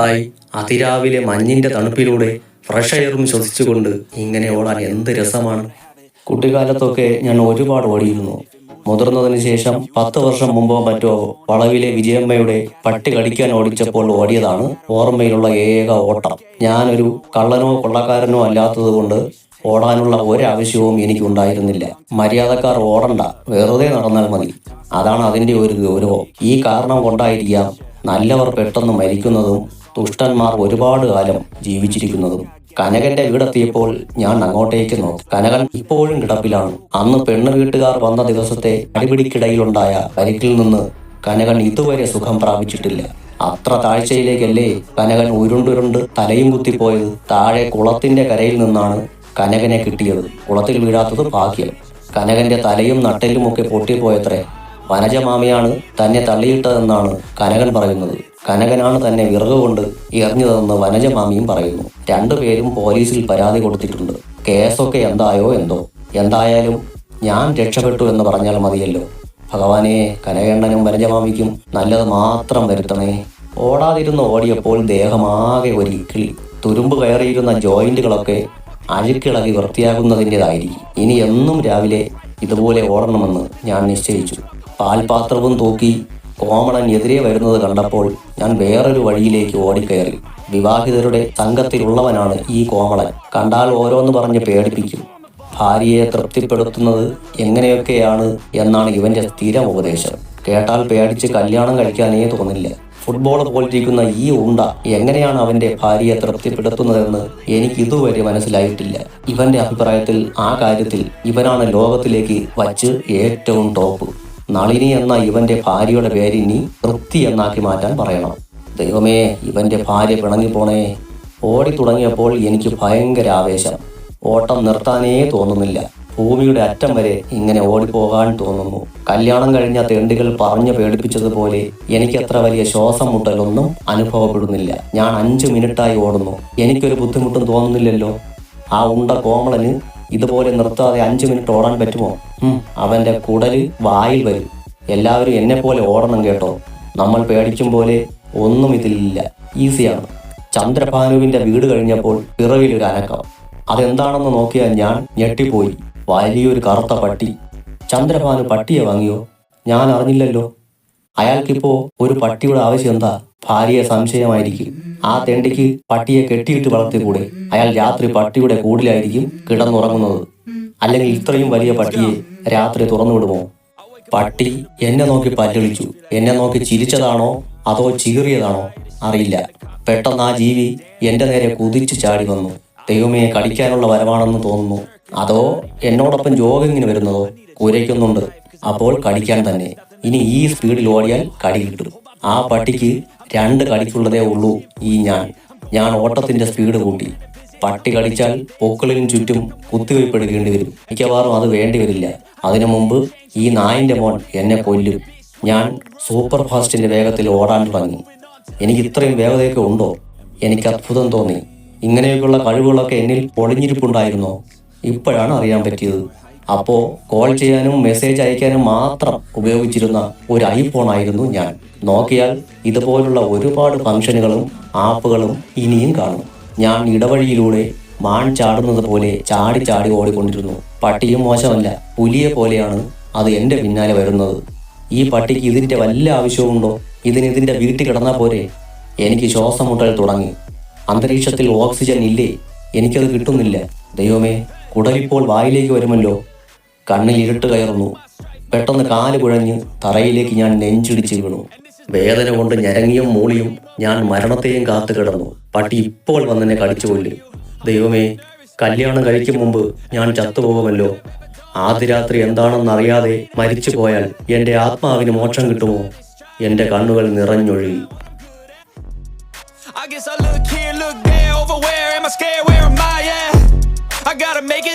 Hi അതിരാവിലെ മഞ്ഞിന്റെ തണുപ്പിലൂടെ fresh എയറും ശ്വസിച്ചുകൊണ്ട് ഇങ്ങനെ ഓടാൻ എന്ത് രസമാണ്. കുട്ടിക്കാലത്തൊക്കെ ഞാൻ ഒരുപാട് ഓടിയിരുന്നു. മുതിർന്നതിന് ശേഷം പത്ത് വർഷം മുമ്പോ മറ്റോ വളവിലെ വിജയമ്മയുടെ പട്ടി കടിക്കാൻ ഓടിച്ചപ്പോൾ ഓടിയതാണ് ഓർമ്മയിലുള്ള ഏക ഓട്ടം. ഞാനൊരു കള്ളനോ കൊള്ളക്കാരനോ അല്ലാത്തതുകൊണ്ട് ഓടാനുള്ള ഒരാവശ്യവും എനിക്കുണ്ടായിരുന്നില്ല. മര്യാദക്കാർ ഓടണ്ട വെറുതെ നടന്നാൽ മതി. അതാണ് അതിന്റെ ഒരു ഗൗരവം. ഈ കാരണം കൊണ്ടായിരിക്കാം നല്ലവർ പെട്ടെന്ന് മരിക്കുന്നതും ദുഷ്ടന്മാർ ഒരുപാട് കാലം ജീവിച്ചിരിക്കുന്നതും. കനകന്റെ വീടെത്തിയപ്പോൾ ഞാൻ അങ്ങോട്ടേക്ക് നോക്കി. കനകൻ ഇപ്പോഴും കിടപ്പിലാണ്. അന്ന് പെണ്ണ് വീട്ടുകാർ വന്ന ദിവസത്തെ അടിപിടിക്കിടയിലുണ്ടായ പരിക്കിൽ നിന്ന് കനകൻ ഇതുവരെ സുഖം പ്രാപിച്ചിട്ടില്ല. അത്ര താഴ്ചയിലേക്കല്ലേ കനകൻ ഉരുണ്ടുരുണ്ട് തലയും കുത്തിപ്പോയത്. താഴെ കുളത്തിന്റെ കരയിൽ നിന്നാണ് കനകനെ കിട്ടിയത്. കുളത്തിൽ വീഴാത്തത് ഭാഗ്യം. കനകന്റെ തലയും നട്ടലുമൊക്കെ പൊട്ടിപ്പോയത്രേ. വനജമാമിയാണ് തന്നെ തള്ളിയിട്ടതെന്നാണ് കനകൻ പറയുന്നത്. കനകനാണ് തന്നെ വിറകുകൊണ്ട് എറിഞ്ഞതെന്ന് എറിഞ്ഞതെന്ന് വനജമാമിയും പറയുന്നു. രണ്ടുപേരും പോലീസിൽ പരാതി കൊടുത്തിട്ടുണ്ട്. കേസൊക്കെ എന്തായോ എന്തോ. എന്തായാലും ഞാൻ രക്ഷപ്പെട്ടു എന്ന് പറഞ്ഞാൽ മതിയല്ലോ. ഭഗവാനെ കനകണ്ണനും വനജമാമിക്കും നല്ലത് മാത്രം വരുത്തണേ. ഓടാതിരുന്ന് ഓടിയപ്പോൾ ദേഹമാകെ ഒരു ഇക്കിളി. തുരുമ്പ് കയറിയിരുന്ന ജോയിന്റുകളൊക്കെ അഴുക്കിളകി വൃത്തിയാകുന്നതിന്റെതായിരിക്കും. ഇനി എന്നും രാവിലെ ഇതുപോലെ ഓടണമെന്ന് ഞാൻ നിശ്ചയിച്ചു. പാൽപാത്രവും തൂക്കി കോമണൻ എതിരെ വരുന്നത് കണ്ടപ്പോൾ ഞാൻ വേറൊരു വഴിയിലേക്ക് ഓടിക്കയറി. വിവാഹിതരുടെ സംഘത്തിലുള്ളവനാണ് ഈ കോമളൻ. കണ്ടാൽ ഓരോന്ന് പറഞ്ഞ് പേടിപ്പിക്കും. ഭാര്യയെ തൃപ്തിപ്പെടുത്തുന്നത് എങ്ങനെയൊക്കെയാണ് എന്നാണ് ഇവന്റെ സ്ഥിരം ഉപദേശം. കേട്ടാൽ പേടിച്ച് കല്യാണം കഴിക്കാനേ തോന്നില്ല. ഫുട്ബോൾ പോലിരിക്കുന്ന ഈ ഉണ്ട എങ്ങനെയാണ് അവന്റെ ഭാര്യയെ തൃപ്തിപ്പെടുത്തുന്നതെന്ന് എനിക്ക് ഇതുവരെ മനസ്സിലായിട്ടില്ല. ഇവന്റെ അഭിപ്രായത്തിൽ ആ കാര്യത്തിൽ ഇവനാണ് ലോകത്തിലേക്ക് വച്ച് ഏറ്റവും ടോപ്പ്. നളിനി എന്ന ഇവന്റെ ഭാര്യയുടെ പേര് ഇനി തൃപ്തി എന്നാക്കി മാറ്റാൻ പറയണം. ദൈവമേ ഇവന്റെ ഭാര്യ പിണങ്ങിപ്പോണേ ഓടി തുടങ്ങിയപ്പോൾ എനിക്ക് ഭയങ്കര ആവേശം. ഓട്ടം നിർത്താനേ തോന്നുന്നില്ല. ഭൂമിയുടെ അറ്റം വരെ ഇങ്ങനെ ഓടിപ്പോകാൻ തോന്നുന്നു. കല്യാണം കഴിഞ്ഞ തെണ്ടികൾ പറഞ്ഞു പേടിപ്പിച്ചതുപോലെ എനിക്ക് അത്ര വലിയ ശ്വാസം മുട്ടലൊന്നും അനുഭവപ്പെടുന്നില്ല. ഞാൻ അഞ്ചു മിനിറ്റായി ഓടുന്നു. എനിക്കൊരു ബുദ്ധിമുട്ടും തോന്നുന്നില്ലല്ലോ. ആ ഉണ്ട കോമളന് ഇതുപോലെ നിർത്താതെ അഞ്ചു മിനിറ്റ് ഓടാൻ പറ്റുമോ? അവന്റെ കുടൽ വായിൽ വരും. എല്ലാവരും എന്നെ പോലെ ഓടണം കേട്ടോ. നമ്മൾ പേടിക്കും പോലെ ഒന്നും ഇതിലില്ല. ഈസിയാണ്. ചന്ദ്രഭാനുവിന്റെ വീട് കഴിഞ്ഞപ്പോൾ പിറവിലൊരു അനക്കം. അതെന്താണെന്ന് നോക്കിയാൽ ഞാൻ ഞെട്ടിപ്പോയി. വലിയൊരു കറുത്ത പട്ടി. ചന്ദ്രഭാനു പട്ടിയെ വാങ്ങിയോ? ഞാൻ അറിഞ്ഞില്ലല്ലോ. അയാൾക്കിപ്പോ ഒരു പട്ടിയുടെ ആവശ്യം എന്താ? ഭാര്യയെ സംശയമായിരിക്കും. ആ തെണ്ടിക്ക് പട്ടിയെ കെട്ടിയിട്ട് വളർത്തിക്കൂടെ? അയാൾ രാത്രി പട്ടിയുടെ കൂടിലായിരിക്കും കിടന്നുറങ്ങുന്നത്. അല്ലെങ്കിൽ ഇത്രയും വലിയ പട്ടിയെ രാത്രി തുറന്നു വിടുമോ പട്ടി എന്നെ നോക്കി പല്ലൊളിച്ചു എന്നെ നോക്കി ചിരിച്ചതാണോ? അതോ ചീറിയതാണോ? അറിയില്ല. പെട്ടെന്ന് ആ ജീവി എന്റെ നേരെ കുതിച്ചു ചാടി വന്നു. ദൈവമേ കടിക്കാനുള്ള വരവാണെന്ന് തോന്നുന്നു. അതോ എന്നോടൊപ്പം ജോഗിങ്ങിന് വരുന്നതോ? കുരയ്ക്കുന്നുണ്ട്. അപ്പോൾ കടിക്കാൻ തന്നെ. ഇനി ഈ സ്പീഡിൽ ഓടിയാൽ കടി കിട്ടും. ആ പട്ടിക്ക് രണ്ട് കളിക്കുള്ളതേ ഉള്ളൂ ഈ ഞാൻ. ഞാൻ ഓട്ടത്തിന്റെ സ്പീഡ് കൂട്ടി. പട്ടി കളിച്ചാൽ പൊക്കിളിനും ചുറ്റും കുത്തിവയ്പ്പെടുക്കേണ്ടി വരും. മിക്കവാറും അത് വേണ്ടി വരില്ല. അതിനു മുമ്പ് ഈ നായിന്റെ മോൻ എന്നെ കൊല്ലും. ഞാൻ സൂപ്പർ ഫാസ്റ്റിന്റെ വേഗത്തിൽ ഓടാൻ തുടങ്ങി. എനിക്ക് ഇത്രയും വേഗതയൊക്കെ ഉണ്ടോ? എനിക്ക് അത്ഭുതം തോന്നി. ഇങ്ങനെയൊക്കെയുള്ള കഴിവുകളൊക്കെ എന്നിൽ ഒളിഞ്ഞിരിപ്പുണ്ടായിരുന്നോ ഇപ്പോഴാണ് അറിയാൻ പറ്റിയത്. അപ്പോ കോൾ ചെയ്യാനും മെസ്സേജ് അയക്കാനും മാത്രം ഉപയോഗിച്ചിരുന്ന ഒരു ഐഫോൺ ആയിരുന്നു ഞാൻ. നോക്കിയാൽ ഇതുപോലുള്ള ഒരുപാട് ഫംഗ്ഷനുകളും ആപ്പുകളും ഇനിയും കാണും. ഞാൻ ഇടവഴിയിലൂടെ മാൺ ചാടുന്നത് പോലെ ചാടി ചാടി ഓടിക്കൊണ്ടിരുന്നു. പട്ടിയും മോശമല്ല പുലിയെ പോലെയാണ് അത് എന്റെ പിന്നാലെ വരുന്നത്. ഈ പട്ടിക്ക് ഇതിന്റെ വല്ല ആവശ്യമുണ്ടോ ഇതിന് വീട്ടിൽ കിടന്നാൽ പോരെ? എനിക്ക് ശ്വാസം മുട്ടൽ തുടങ്ങി. അന്തരീക്ഷത്തിൽ ഓക്സിജൻ ഇല്ലേ? എനിക്കത് കിട്ടുന്നില്ല. ദൈവമേ കുടലിപ്പോൾ വായിലേക്ക് വരുമല്ലോ. കണ്ണിൽ ഇരുട്ട് കയറുന്നു. പെട്ടെന്ന് കാൽ കുഴഞ്ഞ് തറയിലേക്ക് ഞാൻ നെഞ്ചിടിച്ച് വീണു. വേദന കൊണ്ട് ഞരങ്ങിയും മൂളിയും ഞാൻ മരണത്തെയും കാത്തു കിടന്നു. പട്ടി ഇപ്പോൾ വന്നെന്നെ കടിച്ചു കൊല്ലും. ദൈവമേ കല്യാണം കഴിക്കും മുമ്പ് ഞാൻ ചത്തുപോകുമല്ലോ. ആദ്യ രാത്രി എന്താണെന്നറിയാതെ മരിച്ചു പോയാൽ എന്റെ ആത്മാവിന് മോക്ഷം കിട്ടുമോ? എന്റെ കണ്ണുകൾ നിറഞ്ഞൊഴുകി. I guess I look here, look there, over where? Am I scared? Where am I at? I gotta make it